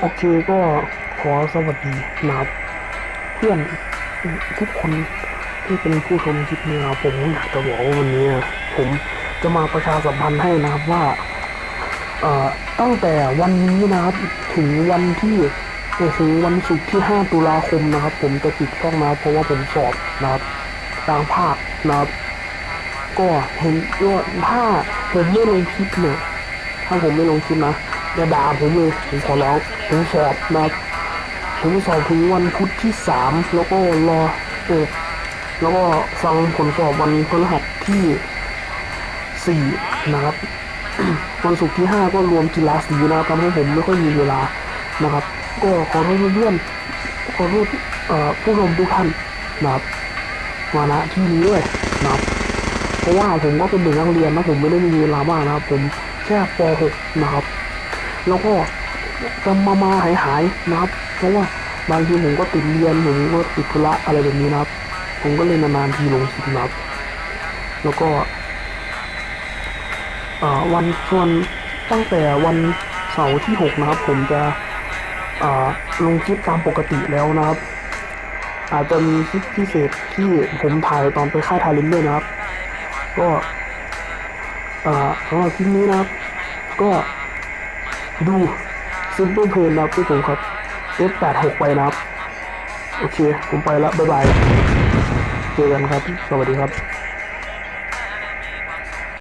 โอเคก็ขอสวัสดีนะครับเพื่อนทุกคนที่เป็นผู้ชมคลิปนี้นะครับผมอยากจะบอกว่าวันนี้ผมจะมาประชาสัมพันธ์ให้นะครับว่าตั้งแต่วันนี้นะครับถึงวันที่ถึงวันศุกร์ที่ 5 ตุลาคมนะครับ ผมจะปิดช่องนะเพราะว่าผมสอบนะครับกลางภาคนะครับ ก็เห็นว่าถ้าผมไม่ลงคลิปเนี่ยถ้าผมไม่ลงคลิปนะ อย่าด่าผมเลยผมขอร้องผมสอบนะครับผมสอบถึงวันพุธที่สามแล้วก็รอเออแล้วก็ฟังผลสอบวันพฤหัสที่สี่นะครับวันศุกร์ที่ห้าก็รวมกีฬาสีนะครับทำให้ผมไม่ค่อยมีเวลานะครับ ก็ขอโทษเพื่อนขอโทษผู้ชมทุกท่านนะครับมาณที่นี้ด้วยนะครับเพราะว่าผมก็เป็นเด็กนักเรียนนะผมไม่ได้มีเวลามากนะครับ ผมแค่ป .6 นะครับ แล้วก็จะมามาหายหายๆนะครับ เพราะว่าบางทีผมก็ติดเรียนผมก็ติดธุระอะไรแบบนี้นะครับ ผมก็เลยนานๆทีลงคลิปนะครับ แล้วก็วันส่วนตั้งแต่วันเสาร์ที่ 6 นะครับ ผมจะลงคลิปตามปกติแล้วนะครับ อาจจะมีคลิปพิเศษที่ผมถ่ายตอนไปค่ายทารินด้วยนะครับ ก็อ่อสำหรับคลิปนี้นะครับ ก็ ดูซิมเปิลเพลนนะครับที่ผมครับ F86 ไปนะครับ โอเค ผมไปแล้วบ๊ายบาย เจอกันครับ สวัสดีครับ